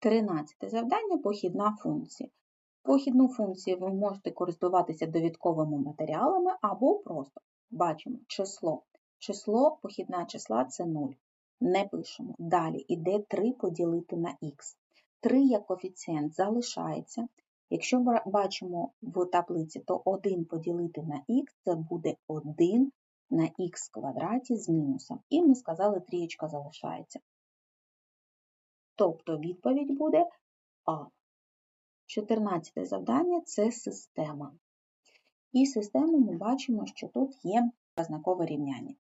Тринадцяте завдання похідна функція. Похідну функцію ви можете користуватися довідковими матеріалами або просто бачимо число. Число похідна числа це 0. Не пишемо. Далі іде 3 поділити на х. 3 як коефіцієнт залишається. Якщо бра- бачимо в таблиці, то 1 поділити на х це буде 1 на х квадраті з мінусом. І ми сказали, трієчка залишається. Тобто відповідь буде А. 14 завдання це система. І систему ми бачимо, що тут є ознакове рівняння.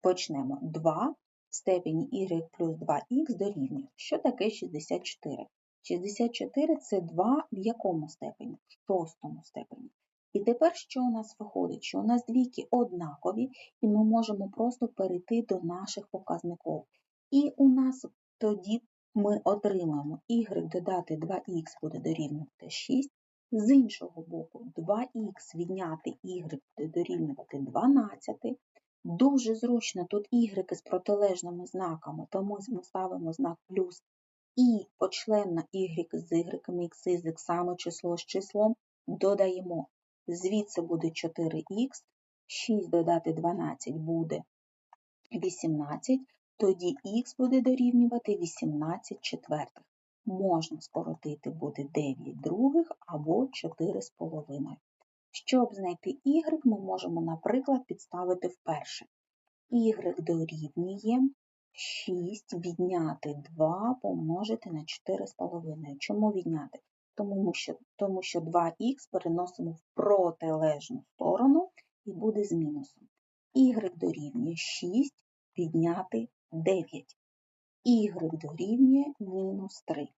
Почнемо. 2 в степені y плюс 2х дорівнює. Що таке 64? 64 це 2 в якому степені? В шостому степені. І тепер що у нас виходить? Що у нас двійки однакові, і ми можемо просто перейти до наших показників. І у нас тоді ми отримаємо y додати 2х буде дорівнювати 6, з іншого боку 2х відняти y буде дорівнювати 12. Дуже зручно тут y з протилежними знаками, тому ми ставимо знак плюс і почленно y з y, x з x, число з числом додаємо. Звідси буде 4х, 6 додати 12 буде 18, тоді х буде дорівнювати 18 четвертих. Можна скоротити буде 9 других або 4 з половиною. Щоб знайти y, ми можемо, наприклад, підставити вперше. y дорівнює 6 відняти 2 помножити на 4,5. Чому відняти? Тому що, тому що 2х переносимо в протилежну сторону і буде з мінусом. y дорівнює 6 відняти 9. y дорівнює мінус 3.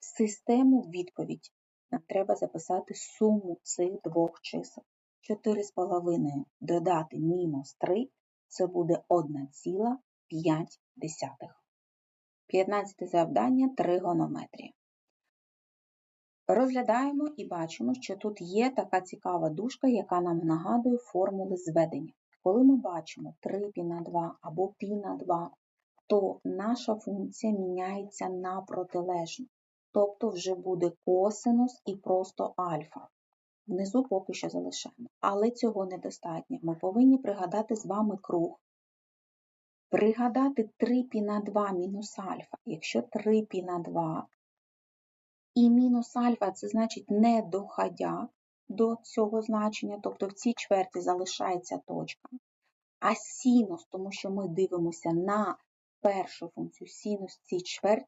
Систему відповідь нам треба записати суму цих двох чисел. 4,5 додати мінус 3 це буде 1,5. 15 завдання тригонометрія. Розглядаємо і бачимо, що тут є така цікава дужка, яка нам нагадує формули зведення. Коли ми бачимо 3 пі на 2 або пі на 2, то наша функція міняється на протилежну. Тобто вже буде косинус і просто альфа. Внизу поки що залишаємо. Але цього недостатньо. Ми повинні пригадати з вами круг. Пригадати 3 пі на 2 мінус альфа. Якщо 3 пі на 2 і мінус альфа це значить не доходя до цього значення, тобто в цій чверті залишається точка. А синус, тому що ми дивимося на першу функцію синус цій чверті,